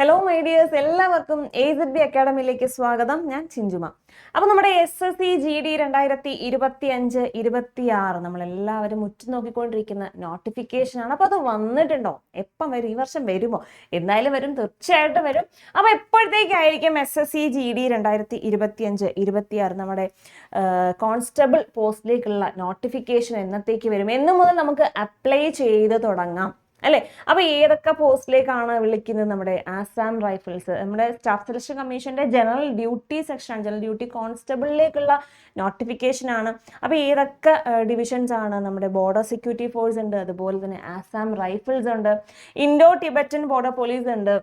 Hello my dears എല്ലാവർക്കും A Z B അക്കാഡമിയിലേക്ക് സ്വാഗതം. ഞാൻ ചിഞ്ചുമ. അപ്പോൾ നമ്മുടെ S S C G D രണ്ടായിരത്തി ഇരുപത്തി അഞ്ച് ഇരുപത്തി ആറ് നമ്മളെല്ലാവരും ഉറ്റുനോക്കിക്കൊണ്ടിരിക്കുന്ന നോട്ടിഫിക്കേഷൻ ആണ്. അപ്പോൾ അത് വന്നിട്ടുണ്ടോ? എപ്പം വരും? ഈ വർഷം വരുമോ? എന്തായാലും വരും. തീർച്ചയായിട്ടും വരും. അപ്പോൾ എപ്പോഴത്തേക്കായിരിക്കും S S C G D രണ്ടായിരത്തി ഇരുപത്തി അഞ്ച് ഇരുപത്തി ആറ് നമ്മുടെ കോൺസ്റ്റബിൾ പോസ്റ്റിലേക്കുള്ള നോട്ടിഫിക്കേഷൻ എന്നത്തേക്ക് വരും? എന്നു മുതൽ നമുക്ക് അപ്ലൈ ചെയ്ത് തുടങ്ങാം. അല്ലെ? അപ്പൊ ഏതൊക്കെ പോസ്റ്റിലേക്കാണ് വിളിക്കുന്നത് നമ്മുടെ ആസാം റൈഫിൾസ്? നമ്മുടെ സ്റ്റാഫ് സെലക്ഷൻ കമ്മീഷന്റെ general duty section general duty കോൺസ്റ്റബിളിലേക്കുള്ള notification ആണ്. അപ്പൊ ഏതൊക്കെ ഡിവിഷൻസ് ആണ് നമ്മുടെ ബോർഡർ സെക്യൂരിറ്റി ഫോഴ്സ് ഉണ്ട് അതുപോലെ തന്നെ ആസാം റൈഫിൾസ് ഉണ്ട് ഇൻഡോ ടിബറ്റൻ ബോർഡർ പോലീസ് ഉണ്ട്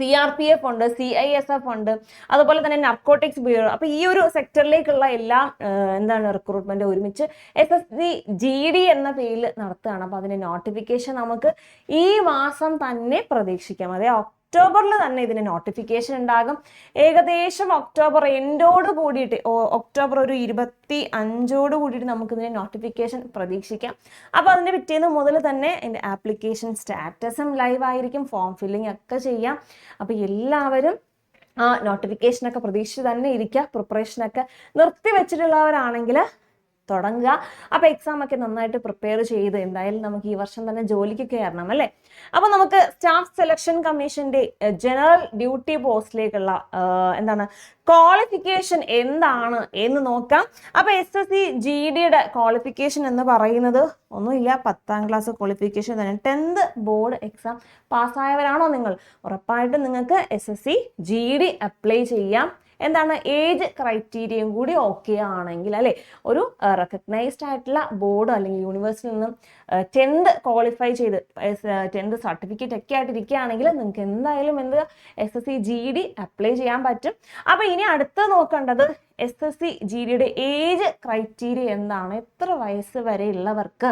സി ആർ പി എഫ് ഉണ്ട് സി ഐ എസ് എഫ് ഉണ്ട് അതുപോലെ തന്നെ നർക്കോട്ടിക്സ് ബ്യൂറോ അപ്പൊ ഈ ഒരു സെക്ടറിലേക്കുള്ള എല്ലാ എന്താണ് റിക്രൂട്ട്മെന്റ് ഒരുമിച്ച് S S C G D എന്ന പേരിൽ നടത്തുകയാണ്. അപ്പൊ അതിന്റെ നോട്ടിഫിക്കേഷൻ നമുക്ക് ഈ മാസം തന്നെ പ്രതീക്ഷിക്കാം. അതെ ഒക്ടോബറിൽ തന്നെ ഇതിന് നോട്ടിഫിക്കേഷൻ ഉണ്ടാകും. ഏകദേശം ഒക്ടോബർ എൻഡോട് കൂടിയിട്ട് ഒക്ടോബർ ഒരു ഇരുപത്തി അഞ്ചോട് കൂടിയിട്ട് നമുക്ക് ഇതിന് നോട്ടിഫിക്കേഷൻ പ്രതീക്ഷിക്കാം. അപ്പോൾ അതിന്റെ പിറ്റേന്ന് മുതൽ തന്നെ എന്റെ ആപ്ലിക്കേഷൻ സ്റ്റാറ്റസും ലൈവ് ആയിരിക്കും ഫോം ഫില്ലിംഗ് ഒക്കെ ചെയ്യാം. അപ്പോൾ എല്ലാവരും ആ നോട്ടിഫിക്കേഷനൊക്കെ പ്രതീക്ഷിച്ച് തന്നെ ഇരിക്കുക പ്രിപ്പറേഷനൊക്കെ നിർത്തി വെച്ചിട്ടുള്ളവരാണെങ്കിൽ തുടങ്ങുക. അപ്പോൾ എക്സാം ഒക്കെ നന്നായിട്ട് പ്രിപ്പയർ ചെയ്ത് എന്തായാലും നമുക്ക് ഈ വർഷം തന്നെ ജോലിക്ക് കയറണം അല്ലേ? അപ്പോൾ നമുക്ക് സ്റ്റാഫ് സെലക്ഷൻ കമ്മീഷന്റെ ജനറൽ ഡ്യൂട്ടി പോസ്റ്റിലേക്കുള്ള എന്താണ് ക്വാളിഫിക്കേഷൻ എന്താണ് എന്ന് നോക്കാം. അപ്പോൾ എസ് എസ് സി ജി ഡിയുടെ ക്വാളിഫിക്കേഷൻ എന്ന് പറയുന്നത് ഒന്നുമില്ല പത്താം ക്ലാസ് ക്വാളിഫിക്കേഷൻ തന്നെ. ടെൻത്ത് ബോർഡ് എക്സാം പാസ്സായവരാണോ നിങ്ങൾ? ഉറപ്പായിട്ടും നിങ്ങൾക്ക് S S C G D apply ചെയ്യാം. എന്താണ് ഏജ് ക്രൈറ്റീരിയയും കൂടി ഓക്കെ ആണെങ്കിൽ അല്ലെ? ഒരു റെക്കഗ്നൈസ്ഡ് ആയിട്ടുള്ള ബോർഡ് അല്ലെങ്കിൽ യൂണിവേഴ്സിറ്റിയിൽ നിന്നും ടെൻത്ത് ക്വാളിഫൈ ചെയ്ത് ടെൻത്ത് സർട്ടിഫിക്കറ്റ് ഒക്കെ ആയിട്ട് ഇരിക്കുകയാണെങ്കിൽ നിങ്ങൾക്ക് എന്തായാലും എന്ത് S S C G D apply ചെയ്യാൻ പറ്റും. അപ്പോൾ ഇനി അടുത്ത് നോക്കേണ്ടത് എസ് എസ് സി ജി ഡിയുടെ ഏജ് ക്രൈറ്റീരിയ എന്താണ്? എത്ര വയസ്സ് വരെ ഉള്ളവർക്ക്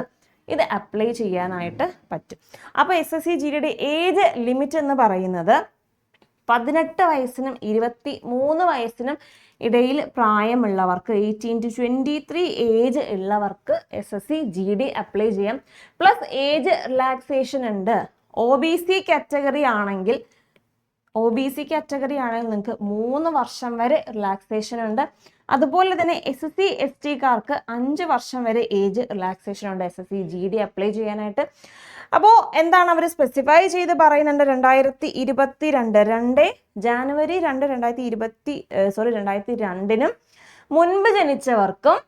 ഇത് അപ്ലൈ ചെയ്യാനായിട്ട് പറ്റും. അപ്പോൾ എസ് എസ് സി ജി ഡിയുടെ ഏജ് ലിമിറ്റ് എന്ന് പറയുന്നത് പതിനെട്ട് വയസ്സിനും ഇരുപത്തി മൂന്ന് വയസ്സിനും ഇടയിൽ പ്രായമുള്ളവർക്ക് eighteen to twenty three age ഉള്ളവർക്ക് S S C G D apply ചെയ്യാം. പ്ലസ് ഏജ് റിലാക്സേഷൻ ഉണ്ട്. ഒ ബി സി കാറ്റഗറി ആണെങ്കിൽ ഒ ബി സി കാറ്റഗറി ആണെങ്കിൽ നിങ്ങൾക്ക് മൂന്ന് വർഷം വരെ റിലാക്സേഷൻ ഉണ്ട്. അതുപോലെ തന്നെ എസ് എസ് സി എസ് ടിക്കാർക്ക് അഞ്ച് വർഷം വരെ ഏജ് റിലാക്സേഷൻ ഉണ്ട്. S S C G D apply ചെയ്യാനായിട്ട്. അപ്പോൾ എന്താണ് അവർ സ്പെസിഫൈ ചെയ്ത് പറയുന്നുണ്ട്? രണ്ടായിരത്തി ഇരുപത്തി രണ്ട് രണ്ട് ജാനുവരി രണ്ട് രണ്ടായിരത്തി ഇരുപത്തി സോറി രണ്ടായിരത്തി രണ്ടിനും മുൻപ് ജനിച്ചവർക്കും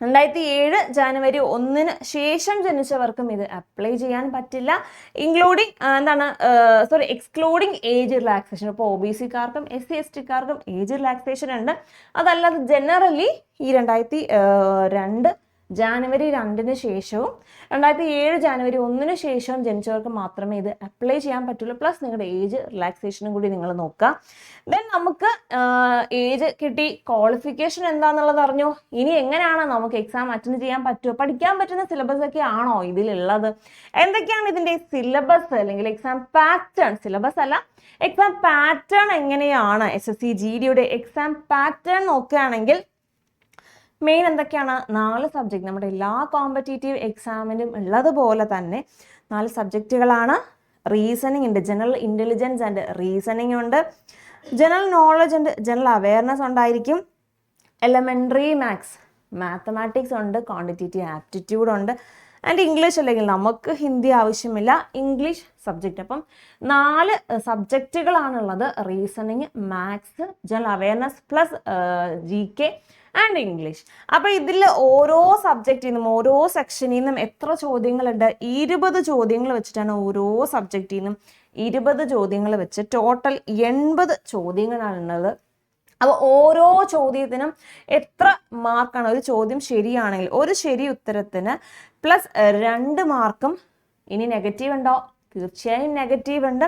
രണ്ടായിരത്തി ഏഴ് ജാനുവരി ഒന്നിന് ശേഷം ജനിച്ചവർക്കും ഇത് അപ്ലൈ ചെയ്യാൻ പറ്റില്ല. ഇൻക്ലൂഡിങ് എന്താണ് സോറി എക്സ്ക്ലൂഡിങ് ഏജ് റിലാക്സേഷൻ ഇപ്പോൾ ഒ ബി സിക്കാർക്കും എസ് സി എസ് ടിക്കാർക്കും ഏജ് റിലാക്സേഷൻ ഉണ്ട്. അതല്ലാതെ ജനറലി ഈ രണ്ടായിരത്തി രണ്ട് ജാനുവരി രണ്ടിന് ശേഷവും രണ്ടായിരത്തി ഏഴ് ജാനുവരി ഒന്നിന് ശേഷവും ജനിച്ചവർക്ക് മാത്രമേ ഇത് അപ്ലൈ ചെയ്യാൻ പറ്റുള്ളൂ. പ്ലസ് നിങ്ങളുടെ ഏജ് റിലാക്സേഷനും കൂടി നിങ്ങൾ നോക്കുക. ദെൻ നമുക്ക് ഏജ് കിട്ടി. ക്വാളിഫിക്കേഷൻ എന്താണെന്നുള്ളത് അറിഞ്ഞു. ഇനി എങ്ങനെയാണ് നമുക്ക് എക്സാം അറ്റൻഡ് ചെയ്യാൻ പറ്റുമോ പഠിക്കാൻ പറ്റുന്ന സിലബസ് ഒക്കെ ആണോ ഇതിലുള്ളത്? എന്തൊക്കെയാണ് ഇതിന്റെ സിലബസ് അല്ലെങ്കിൽ എക്സാം പാറ്റേൺ സിലബസ് അല്ല. എക്സാം പാറ്റേൺ എങ്ങനെയാണ്? എസ് എസ് സി ജി ഡിയുടെ എക്സാം പാറ്റേൺ നോക്കുകയാണെങ്കിൽ മെയിൻ എന്തൊക്കെയാണ്? നാല് സബ്ജക്റ്റ് നമ്മുടെ എല്ലാ കോമ്പറ്റേറ്റീവ് എക്സാമിനും ഉള്ളതുപോലെ തന്നെ നാല് സബ്ജക്റ്റുകളാണ് റീസണിങ് ഉണ്ട്. ജനറൽ ഇന്റലിജൻസ് ആൻഡ് റീസണിങ് ഉണ്ട്. ജനറൽ നോളജ് ഉണ്ട് ജനറൽ അവയർനെസ് ഉണ്ടായിരിക്കും. എലമെന്ററി മാത്സ് മാത്തമാറ്റിക്സ് ഉണ്ട്. ക്വാണ്ടിറ്റേറ്റീവ് ആപ്റ്റിറ്റ്യൂഡ് ഉണ്ട്. ആൻഡ് ഇംഗ്ലീഷ് അല്ലെങ്കിൽ നമുക്ക് ഹിന്ദി ആവശ്യമില്ല. ഇംഗ്ലീഷ് സബ്ജക്റ്റ് അപ്പം നാല് സബ്ജക്റ്റുകളാണുള്ളത് reasoning maths general awareness plus G K and English അപ്പോൾ ഇതിൽ ഓരോ സബ്ജക്റ്റിൽ നിന്നും ഓരോ സെക്ഷനിൽ നിന്നും എത്ര ചോദ്യങ്ങളുണ്ട്? ഇരുപത് ചോദ്യങ്ങൾ വെച്ചിട്ടാണ് ഓരോ സബ്ജക്റ്റിൽ നിന്നും ഇരുപത് ചോദ്യങ്ങൾ വെച്ച് ടോട്ടൽ എൺപത് ചോദ്യങ്ങളാണുള്ളത് അപ്പോൾ ഓരോ ചോദ്യത്തിനും എത്ര മാർക്കാണ്? ഒരു ചോദ്യം ശരിയാണെങ്കിൽ ഒരു ശരി ഉത്തരത്തിന് പ്ലസ് രണ്ട് മാർക്കും ഇനി നെഗറ്റീവ് ഉണ്ടോ? തീർച്ചയായും നെഗറ്റീവ് ഉണ്ട്.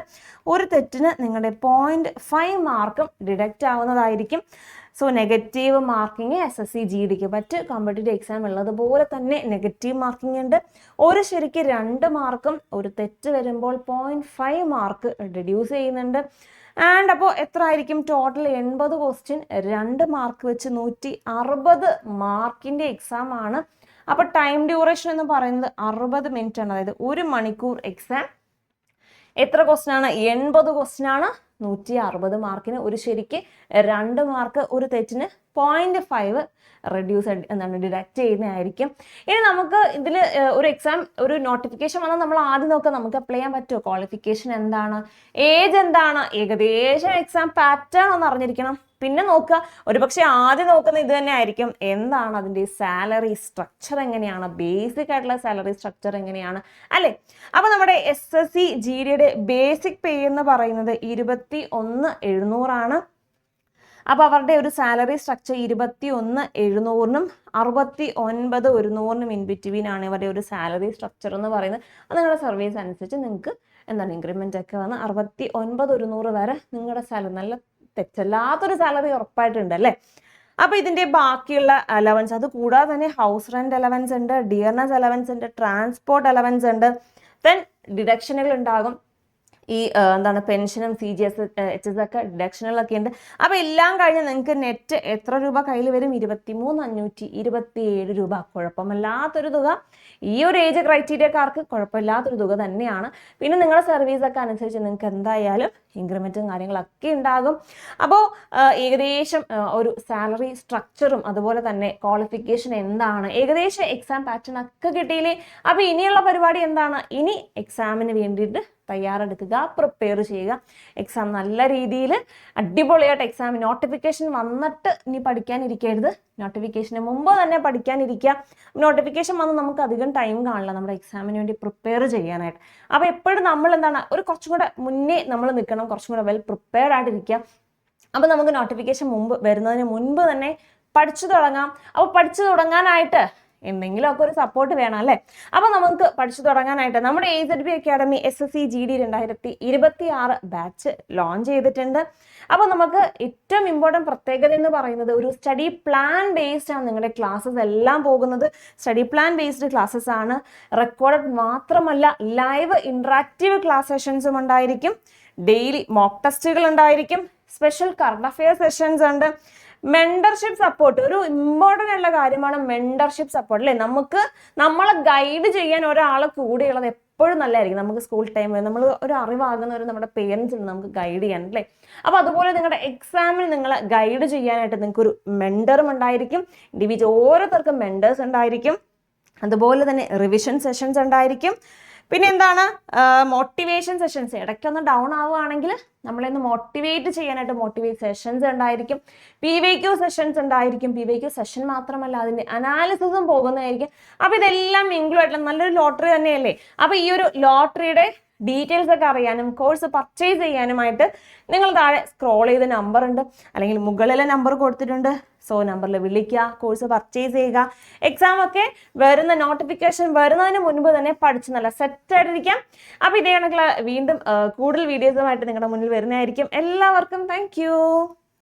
ഒരു തെറ്റിന് നിങ്ങളുടെ പോയിന്റ് ഫൈവ് മാർക്കും deduct ആവുന്നതായിരിക്കും. So negative marking S S C G ഡിക്ക് മറ്റ് കോമ്പറ്റേറ്റീവ് എക്സാം ഉള്ളതുപോലെ തന്നെ നെഗറ്റീവ് മാർക്കിംഗ് ഉണ്ട്. ഒരു ശരിക്ക് രണ്ട് മാർക്കും ഒരു തെറ്റ് വരുമ്പോൾ പോയിന്റ് ഫൈവ് മാർക്ക് റിഡ്യൂസ് ചെയ്യുന്നുണ്ട്. ആൻഡ് അപ്പോൾ എത്ര ആയിരിക്കും ടോട്ടൽ എൺപത് ക്വസ്റ്റ്യൻ രണ്ട് മാർക്ക് വെച്ച് നൂറ്റി അറുപത് മാർക്കിന്റെ എക്സാം ആണ്. അപ്പോൾ ടൈം ഡ്യൂറേഷൻ എന്ന് പറയുന്നത് അറുപത് മിനിറ്റ് ആണ്. അതായത് ഒരു മണിക്കൂർ എക്സാം എത്ര ക്വസ്റ്റ്യൻ ആണ്? എൺപത് ക്വസ്റ്റ്യൻ ആണ്. നൂറ്റി അറുപത് മാർക്കിന് ഒരു ശരിക്ക് രണ്ട് മാർക്ക് ഒരു തെറ്റിന് പോയിന്റ് ഫൈവ് റെഡ്യൂസ് എന്താണ് ഡിഡക്റ്റ് ചെയ്യുന്നതായിരിക്കും. ഇനി നമുക്ക് ഇതിൽ ഒരു എക്സാം ഒരു നോട്ടിഫിക്കേഷൻ വന്നാൽ നമ്മൾ ആദ്യം നോക്കുക നമുക്ക് അപ്ലൈ ചെയ്യാൻ പറ്റുമോ ക്വാളിഫിക്കേഷൻ എന്താണ്? ഏജ് എന്താണ്? ഏകദേശം എക്സാം പാറ്റേൺ ഒന്ന് അറിഞ്ഞിരിക്കണം. പിന്നെ നോക്കുക. ഒരുപക്ഷെ ആദ്യം നോക്കുന്ന ഇത് തന്നെ ആയിരിക്കും. എന്താണ് അതിന്റെ സാലറി സ്ട്രക്ചർ എങ്ങനെയാണ്? ബേസിക് ആയിട്ടുള്ള സാലറി സ്ട്രക്ചർ എങ്ങനെയാണ്? അല്ലേ? അപ്പോൾ നമ്മുടെ എസ് എസ് സി ജി ഡിയുടെ ബേസിക് പേ എന്ന് പറയുന്നത് ഇരുപത്തി ഒന്ന് എഴുന്നൂറാണ്. അപ്പോൾ അവരുടെ ഒരു സാലറി സ്ട്രക്ചർ ഇരുപത്തി ഒന്ന് എഴുന്നൂറിനും അറുപത്തി ഒൻപത് ഒരുന്നൂറിനും ഇൻ ബിറ്റ്വീൻ ആണ് ഇവരുടെ ഒരു സാലറി സ്ട്രക്ചർ എന്ന് പറയുന്നത്. അത് നിങ്ങളുടെ സർവീസ് അനുസരിച്ച് നിങ്ങൾക്ക് എന്താണ് ഇൻക്രിമെന്റ് ഒക്കെ വന്ന് അറുപത്തി ഒൻപത് ഒരുന്നൂറ് വരെ നിങ്ങളുടെ സാലറി നല്ല തെറ്റല്ലാത്തൊരു സാലറി ഉറപ്പായിട്ടുണ്ട് അല്ലേ? അപ്പോൾ ഇതിന്റെ ബാക്കിയുള്ള അലവൻസ് അത് കൂടാതെ തന്നെ ഹൗസ് റെന്റ് അലവൻസ് ഉണ്ട് ഡിയർനസ് അലവൻസ് ഉണ്ട് ട്രാൻസ്പോർട്ട് അലവൻസ് ഉണ്ട്. ദെൻ ഡിഡക്ഷനുകൾ ഉണ്ടാകും. ഈ എന്താണ് പെൻഷനും C G S H S ഒക്കെ ഡിഡക്ഷനുകളൊക്കെ ഉണ്ട്. അപ്പോൾ എല്ലാം കഴിഞ്ഞ് നിങ്ങൾക്ക് നെറ്റ് എത്ര രൂപ കയ്യിൽ വരും? ഇരുപത്തി മൂന്ന് അഞ്ഞൂറ്റി ഇരുപത്തി ഏഴ് രൂപ. കുഴപ്പമില്ലാത്തൊരു തുക. ഈ ഒരു ഏജ് ക്രൈറ്റീരിയക്കാർക്ക് കുഴപ്പമില്ലാത്തൊരു തുക തന്നെയാണ്. പിന്നെ നിങ്ങളുടെ സർവീസൊക്കെ അനുസരിച്ച് നിങ്ങൾക്ക് എന്തായാലും ഇൻക്രിമെന്റും കാര്യങ്ങളൊക്കെ ഉണ്ടാകും. അപ്പോൾ ഏകദേശം ഒരു സാലറി സ്ട്രക്ചറും അതുപോലെ തന്നെ ക്വാളിഫിക്കേഷൻ എന്താണ്? ഏകദേശം എക്സാം പാറ്റേൺ ഒക്കെ കിട്ടിയില്ലേ? അപ്പോൾ ഇനിയുള്ള പരിപാടി എന്താണ്? ഇനി എക്സാമിന് വേണ്ടിയിട്ട് തയ്യാറെടുക്കുക പ്രിപ്പയർ ചെയ്യുക. എക്സാം നല്ല രീതിയിൽ അടിപൊളിയായിട്ട് എക്സാം നോട്ടിഫിക്കേഷൻ വന്നിട്ട് ഇനി പഠിക്കാനിരിക്കരുത്. നോട്ടിഫിക്കേഷന് മുമ്പ് തന്നെ പഠിക്കാനിരിക്കുക. നോട്ടിഫിക്കേഷൻ വന്ന് നമുക്ക് അധികം ടൈം കാണില്ല. നമ്മുടെ എക്സാമിന് വേണ്ടി പ്രിപ്പയർ ചെയ്യാനായിട്ട്. അപ്പോൾ എപ്പോഴും നമ്മൾ എന്താണ് ഒരു കുറച്ചും കൂടെ മുന്നേ നമ്മൾ നിൽക്കണം കുറച്ചും കൂടെ വെൽ പ്രിപ്പയർഡ് ആയിട്ടിരിക്കുക. അപ്പോൾ നമുക്ക് നോട്ടിഫിക്കേഷൻ മുമ്പ് വരുന്നതിന് മുൻപ് തന്നെ പഠിച്ചു തുടങ്ങാം. അപ്പോൾ പഠിച്ചു തുടങ്ങാനായിട്ട് എന്തെങ്കിലുമൊക്കെ ഒരു സപ്പോർട്ട് വേണം അല്ലേ? അപ്പോൾ നമുക്ക് പഠിച്ചു തുടങ്ങാനായിട്ട് നമ്മുടെ A Z B academy S S C G D രണ്ടായിരത്തി ഇരുപത്തി ആറ് ബാച്ച് ലോഞ്ച് ചെയ്തിട്ടുണ്ട്. അപ്പോൾ നമുക്ക് ഏറ്റവും ഇമ്പോർട്ടന്റ് പ്രത്യേകത എന്ന് പറയുന്നത് ഒരു സ്റ്റഡി പ്ലാൻ ബേസ്ഡ് ആണ് നിങ്ങളുടെ ക്ലാസ്സസ് എല്ലാം പോകുന്നത്. സ്റ്റഡി പ്ലാൻ ബേസ്ഡ് ക്ലാസ്സസ് ആണ്. റെക്കോർഡഡ് മാത്രമല്ല ലൈവ് ഇൻട്രാക്റ്റീവ് ക്ലാസ് സെഷൻസും ഉണ്ടായിരിക്കും. ഡെയിലി മോക്ക് ടെസ്റ്റുകൾ ഉണ്ടായിരിക്കും. സ്പെഷ്യൽ കറണ്ട് അഫെയർ സെഷൻസ് ഉണ്ട്. മെന്റർഷിപ്പ് സപ്പോർട്ട് ഒരു ഇമ്പോർട്ടന്റ് ആയിട്ടുള്ള കാര്യമാണ് മെന്റർഷിപ്പ് സപ്പോർട്ട് അല്ലേ? നമുക്ക് നമ്മളെ ഗൈഡ് ചെയ്യാൻ ഒരാളെ കൂടെയുള്ളത് എപ്പോഴും നല്ലതായിരിക്കും. നമുക്ക് സ്കൂൾ ടൈം നമ്മൾ ഒരു അറിവാകുന്ന ഒരു നമ്മുടെ പേരൻസ് ഉണ്ട് നമുക്ക് ഗൈഡ് ചെയ്യാൻ അല്ലേ? അപ്പോൾ അതുപോലെ നിങ്ങളുടെ എക്സാമിന് നിങ്ങളെ ഗൈഡ് ചെയ്യാനായിട്ട് നിങ്ങൾക്ക് ഒരു മെന്ററും ഉണ്ടായിരിക്കും. ഇൻഡിവിജ്വൽ ഓരോരുത്തർക്കും മെൻഡേഴ്സ് ഉണ്ടായിരിക്കും. അതുപോലെ തന്നെ റിവിഷൻ സെഷൻസ് ഉണ്ടായിരിക്കും. പിന്നെ എന്താണ് മോട്ടിവേഷൻ സെഷൻസ് ഇടയ്ക്കൊന്ന് ഡൗൺ ആവുകയാണെങ്കിൽ നമ്മളെന്ന് മോട്ടിവേറ്റ് ചെയ്യാനായിട്ട് മോട്ടിവേറ്റ് സെഷൻസ് ഉണ്ടായിരിക്കും. പി വൈ ക്യു സെഷൻസ് ഉണ്ടായിരിക്കും. പി വൈ ക്യു സെഷൻ മാത്രമല്ല അതിന്റെ അനാലിസിസും പോകുന്നതായിരിക്കും. അപ്പോൾ ഇതെല്ലാം ഇൻക്ലൂഡ് ആയിട്ടുള്ള നല്ലൊരു ലോട്ടറി തന്നെയല്ലേ? അപ്പോൾ ഈ ഒരു ലോട്ടറിയുടെ ഡീറ്റെയിൽസ് ഒക്കെ അറിയാനും കോഴ്സ് പർച്ചേസ് ചെയ്യാനുമായിട്ട് നിങ്ങൾ താഴെ സ്ക്രോൾ ചെയ്ത നമ്പർ ഉണ്ട്. അല്ലെങ്കിൽ മുകളിലെ നമ്പർ കൊടുത്തിട്ടുണ്ട്. സോ നമ്പറിൽ വിളിക്കുക കോഴ്സ് പർച്ചേസ് ചെയ്യുക. എക്സാം ഒക്കെ വരുന്ന നോട്ടിഫിക്കേഷൻ വരുന്നതിന് മുൻപ് തന്നെ പഠിച്ച് നല്ല സെറ്റ് ആയിട്ടിരിക്കാം. അപ്പോൾ ഇതേ കണക്കുള്ള വീണ്ടും കൂടുതൽ വീഡിയോസുമായിട്ട് നിങ്ങളുടെ മുന്നിൽ വരുന്നതായിരിക്കും. എല്ലാവർക്കും താങ്ക്